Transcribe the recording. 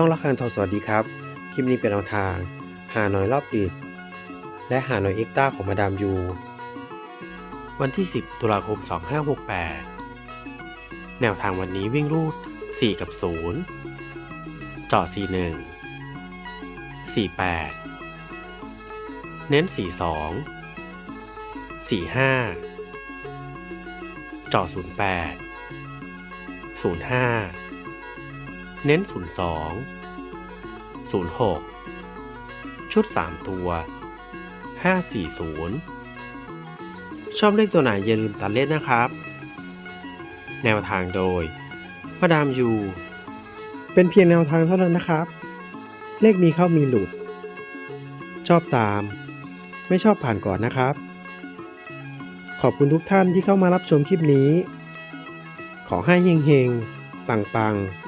ช่องละครทอสวัสดีครับ คลิปนี้เป็นแนวทาง หาหน่อยรอบดึกและหาหน่อยเอ็กต้าของมาดามยู วันที่ 10 ตุลาคม 2568 แนวทางวันนี้วิ่งรูด 4 กับ 0จาะ41 48 เน้น 42 45จาะ08 05 เน้น 02 06 ชุด 3 ตัว 540 ชอบเลขตัวไหนอย่าลืมตัดเล่นนะครับ แนวทางโดยมาดามยู เป็นเพียงแนวทางเท่านั้นนะครับ เลขมีเข้ามีหลุด ชอบตาม ไม่ชอบผ่านก่อนนะครับ ขอบคุณทุกท่านที่เข้ามารับชมคลิปนี้ ขอให้เฮงๆ ปังๆ